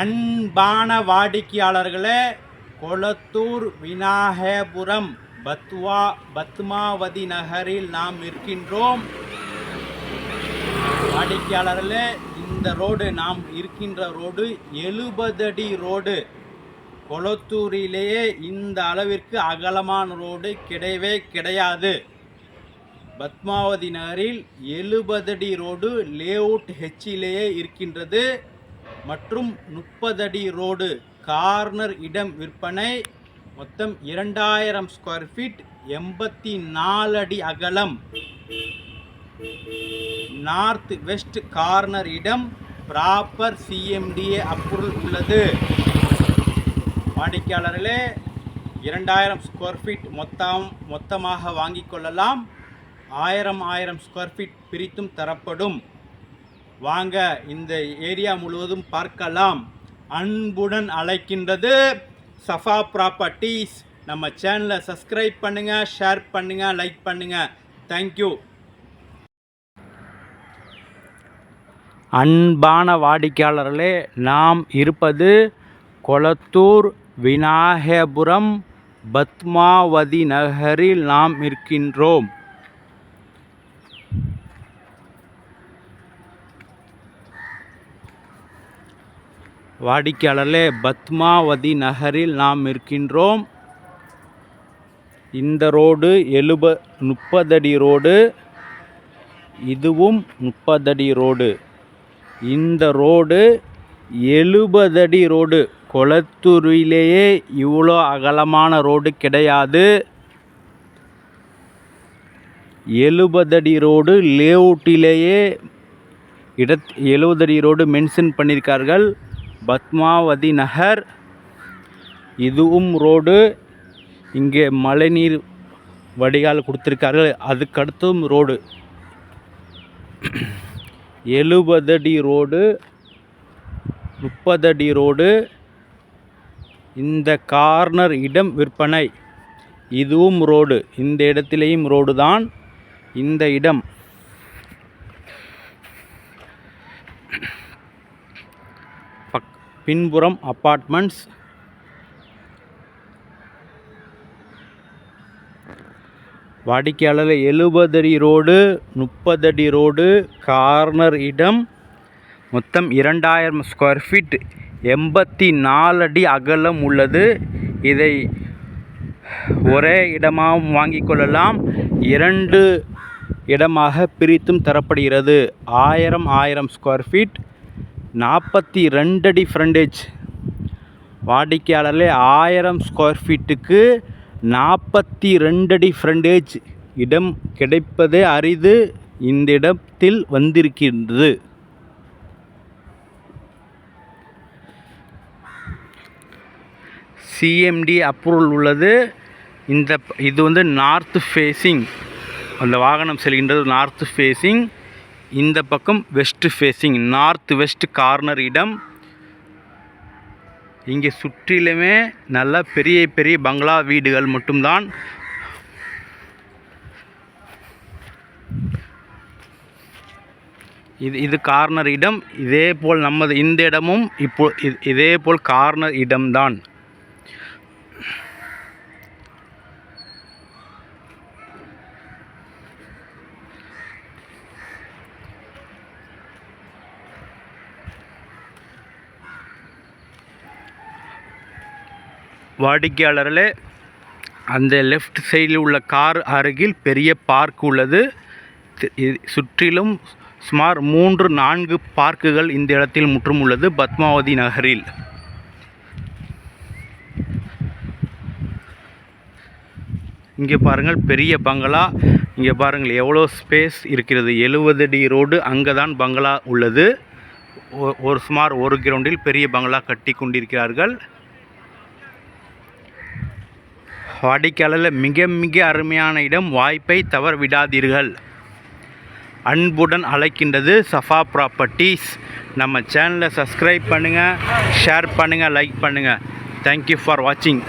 அன்பான வாடிக்கையாளர்களே கொளத்தூர் விநாயகபுரம் பத்வா பத்மாவதி நகரில் நாம் இருக்கின்றோம். வாடிக்கையாளர்களே இந்த ரோடு நாம் இருக்கின்ற ரோடு எழுபது அடி ரோடு. கொளத்தூரிலேயே இந்த அளவிற்கு அகலமான ரோடு கிடையவே கிடையாது. பத்மாவதி நகரில் எழுபது அடி ரோடு லேஅவுட் ஹெச்சிலேயே இருக்கின்றது. மற்றும் முப்பது அடி ரோடு கார்னர் இடம் விற்பனை மொத்தம் இரண்டாயிரம் ஸ்கொயர் ஃபீட் எண்பத்தி நாலு அடி அகலம். நார்த் வெஸ்ட் கார்னர் இடம் ப்ராப்பர் சிஎம்டிஏ அப்ரூவல் உள்ளது. வாடிக்கையாளர்களே இரண்டாயிரம் ஸ்கொயர் ஃபீட் மொத்தம் மொத்தமாக வாங்கிக் கொள்ளலாம். ஆயிரம் ஆயிரம் ஸ்கொயர் ஃபீட் பிரித்தும் தரப்படும். வாங்க இந்த ஏரியா முழுவதும் பார்க்கலாம். அன்புடன் அழைக்கின்றது சஃபா ப்ராப்பர்ட்டிஸ் நம்ம சேனலை சப்ஸ்கிரைப் பண்ணுங்கள் ஷேர் பண்ணுங்கள் லைக் பண்ணுங்கள் தேங்க்யூ அன்பான வாடிக்கையாளர்களே நாம் இருப்பது கொளத்தூர் விநாயகபுரம் பத்மாவதி நகரில் நாம் இருக்கின்றோம். வாடிக்கையாளர்களே பத்மாவதி நகரில் நாம் இருக்கின்றோம். இந்த ரோடு எழுப முப்பதடி ரோடு இதுவும் முப்பதடி ரோடு. இந்த ரோடு எழுபதடி ரோடு. கொளத்தூரிலேயே இவ்வளோ அகலமான ரோடு கிடையாது. எழுபதடி ரோடு லேஅவுட்டிலேயே இடத் எழுபதடி ரோடு மென்ஷன் பண்ணியிருக்கார்கள். பத்மாவதி நகர். இதுவும் ரோடு. இங்கே மழைநீர் வடிகால் கொடுத்துருக்கார்கள். அதுக்கடுத்தும் ரோடு. எழுபது அடி ரோடு. முப்பது அடி ரோடு. இந்த கார்னர் இடம் விற்பனை. இதுவும் ரோடு. இந்த இடத்திலேயும் ரோடு தான் இந்த இடம். பின்புறம் அப்பார்ட்மெண்ட்ஸ் வாடிக்கையாளர் எழுபது அடி ரோடு முப்பது அடி ரோடு கார்னர் இடம். மொத்தம் இரண்டாயிரம் ஸ்கொயர் ஃபீட் எண்பத்தி நாலு அடி அகலம் உள்ளது. இதை ஒரே இடமாகவும் வாங்கிக் கொள்ளலாம். இரண்டு இடமாக பிரித்தும் தரப்படுகிறது. ஆயிரம் ஆயிரம் ஸ்கொயர் ஃபீட் நாற்பத்தி ரெண்டு அடி ஃப்ரண்டேஜ் வாடிக்கையாளர்களே ஆயிரம் ஸ்கொயர் ஃபீட்டுக்கு நாற்பத்தி ரெண்டு அடி ஃப்ரண்டேஜ் இடம் கிடைப்பதே அரிது. இந்த இடத்தில் வந்திருக்கின்றது. சிஎம்டி அப்ரூவல் உள்ளது. இந்த இது வந்து நார்த் ஃபேஸிங் அந்த வாகனம் செல்கின்றது நார்த் ஃபேஸிங் இந்த பக்கம் west facing north west corner இடம். இங்கே சுற்றிலுமே நல்ல பெரிய பெரிய பங்களா வீடுகள் மட்டும்தான். இது இது கார்னர் இடம். இதே போல் நமது இந்த இடமும் இப்போ இது- இதே போல் கார்னர் இடம்தான். வாடிக்கையாளர்களே அந்த லெஃப்ட் சைடில் உள்ள கார் அருகில் பெரிய பார்க் உள்ளது. சுற்றிலும் சுமார் மூன்று நான்கு பார்க்குகள் இந்த இடத்தில் முற்றும் உள்ளது பத்மாவதி நகரில். இங்கே பாருங்கள் பெரிய பங்களா. இங்கே பாருங்கள் எவ்வளோ ஸ்பேஸ் இருக்கிறது. எழுபது அடி ரோடு அங்கே தான் பங்களா உள்ளது. ஒரு சுமார் ஒரு கிரவுண்டில் பெரிய பங்களா கட்டி கொண்டிருக்கிறார்கள். வாடிக்கையாளர் மிக மிக அருமையான இடம் வாய்ப்பை தவற விடாதீர்கள் அன்புடன் அழைக்கின்றது சஃபா ப்ராப்பர்ட்டிஸ் நம்ம சேனலை சப்ஸ்கிரைப் பண்ணுங்கள் ஷேர் பண்ணுங்கள் லைக் பண்ணுங்கள் தேங்க்யூ ஃபார் வாட்சிங்